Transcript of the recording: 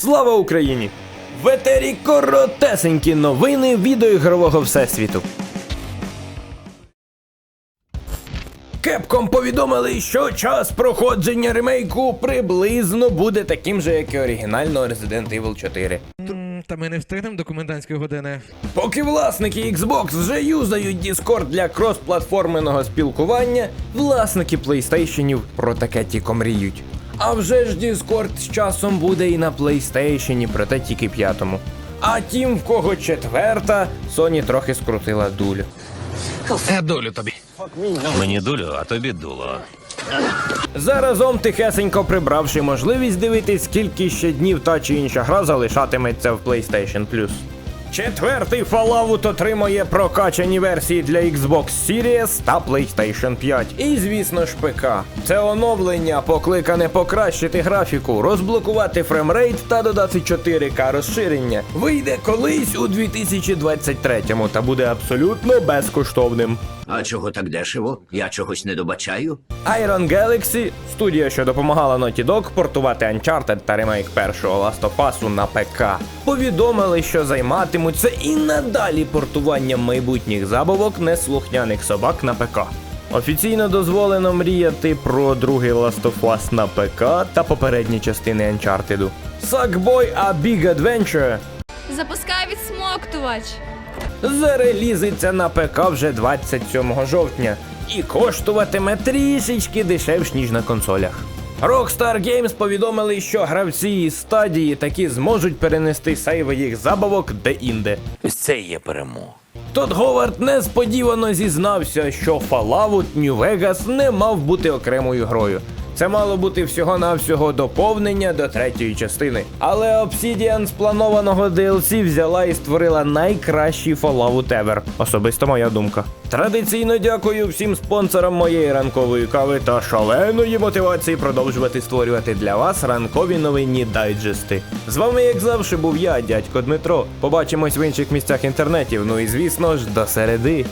Слава Україні! В етері коротесенькі новини відеоігрового всесвіту. Кепком повідомили, що час проходження ремейку приблизно буде таким же, як і оригінального Resident Evil 4. Та ми не встигнемо до комендантської години. Поки власники Xbox вже юзають Discord для кросплатформеного спілкування, власники PlayStation про таке тільки мріють. А вже ж Discord з часом буде і на PlayStation, проте тільки п'ятому. А тім, в кого четверта, Sony трохи скрутила дулю. Я долю тобі. Мені дулю, а тобі дуло. Заразом тихесенько прибравши можливість дивитись, скільки ще днів та чи інша гра залишатиметься в PlayStation Plus. Четвертий Fallout отримує прокачані версії для Xbox Series та PlayStation 5. І, звісно ж, ПК. Це оновлення покликане покращити графіку, розблокувати фремрейт та додати 4К розширення. Вийде колись у 2023-му та буде абсолютно безкоштовним. А чого так дешево? Я чогось не добачаю. Iron Galaxy, студія, що допомагала Naughty Dog портувати Uncharted та ремейк першого Last of Us на ПК, повідомили, що займатимуться і надалі портуванням майбутніх забавок неслухняних собак на ПК. Офіційно дозволено мріяти про другий Last of Us на ПК та попередні частини Uncharted. Sackboy A Big Adventure Запускай відсмоктувач. Зарелізиться на ПК вже 27 жовтня і коштуватиме трішечки дешевш, ніж на консолях. Rockstar Games повідомили, що гравці із стадії таки зможуть перенести сейви їх забавок де-інде. Ось це і є перемога. Тодд Говард несподівано зізнався, що Fallout New Vegas не мав бути окремою грою. Це мало бути всього-навсього доповнення до третьої частини. Але Obsidian з планованого DLC взяла і створила найкращий Fallout ever. Особисто моя думка. Традиційно дякую всім спонсорам моєї ранкової кави та шаленої мотивації продовжувати створювати для вас ранкові новинні дайджести. З вами, як завжди, був я, дядько Дмитро. Побачимось в інших місцях інтернетів. Ну і звісно ж, до середи.